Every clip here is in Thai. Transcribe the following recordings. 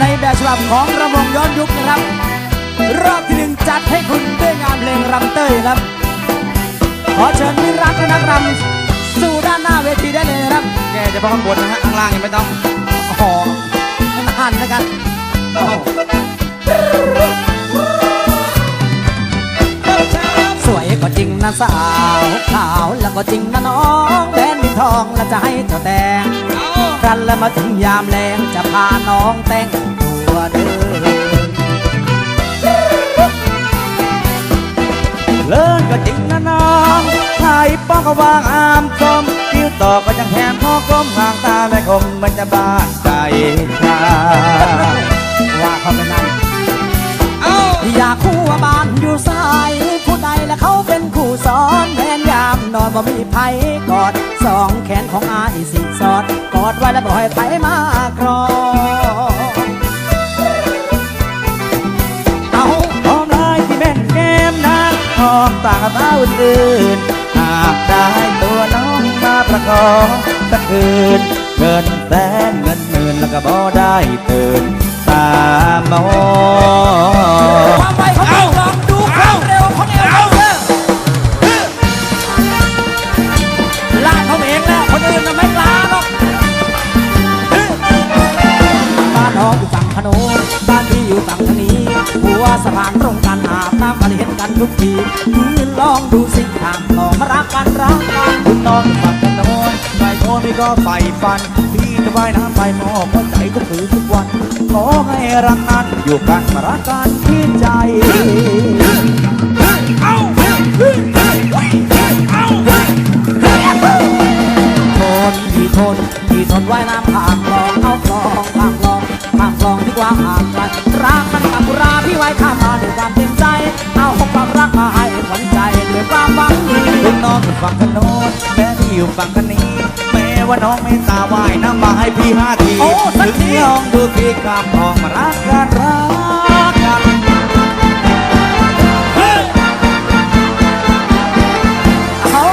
ในแบบฉบับของระวงย้อนยุคนะครับ รอบที่หนึ่งจัดให้คุณด้วยงานเพลงรำเต้ยครับ ขอเชิญมิตรรักและนักรำสู่ด้านหน้าเวทีได้เลยนะครับ แกจะพาข้างบนนะฮะข้างล่างยังไม่ต้องอ๋อหันนะครับโอ้โหสวยก็จริงนะสาวขาวแล้วก็จริงนะน้องแดนดินทองแล้วจะให้เจ้าแต่งค รันแล้วมาถึงยามแรงจะพาน้องแต่งตัวเดินเลิศก็จริงนะน้องไทยป้องก็วางอามคมคิ้วต่อก็ยังแถมพ่อกลมห่างตาแม่คมมันจะบ้านใจชาว่าเขาเป็นนั่นเอ้าอยากคู่ว่าบ้านอยู่สายผู้ใดและเขาเป็นคู่สอนแม่นยามนอนบ่มีไผกอดสองแขนของอายสิสอดก อดไว้แล้วบ่ให้ไผมากรองเอาหอมลายที่แม่นแก้มนะหอมต่างกับเท้าอื่นหากได้ตัวน้องมาประคองสักคืนเงินแสนเงินหมื่นแล้วก็บ่ได้ตื่นตามอง งทางนี้หัวสะพานตรงกันอาบน้ำกันเห็นกันทุกทียืนลองดูสิทางลองมารักกันรักกันคุณน้องฝักกันโน้นใครโน้นพี่ก็ใฝ่ฝันพี่จะว่ายน้ำไปมอบหัวใจทุกคืนทุกวันขอให้รักนั้นอยู่กันมารักกันที่ใจทนที่ทนที่ทนไว้น้ำข้างคลองเอาคลองข้างคล องข้างคลองที่กว้างห่างไกลรักมันกับราพี่ไว้ข้ามาด้วยความเต็มใจ เอาความรักมาให้ขวัญใจด้วยความหวังดีคุณน้องอยู่ฝั่งกันโน้นแม่พี่อยู่ฝั่งกันนี้ แม้ว่าน้องไม่ตาว่ายน้ำมาให้พี่ห้าทีโอ้สักถึงทีลองดูพี่ข้ามคลองมารักกันรักกันเอา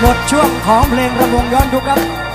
หมดช่วงของเพลงระวงย้อนยุคครับ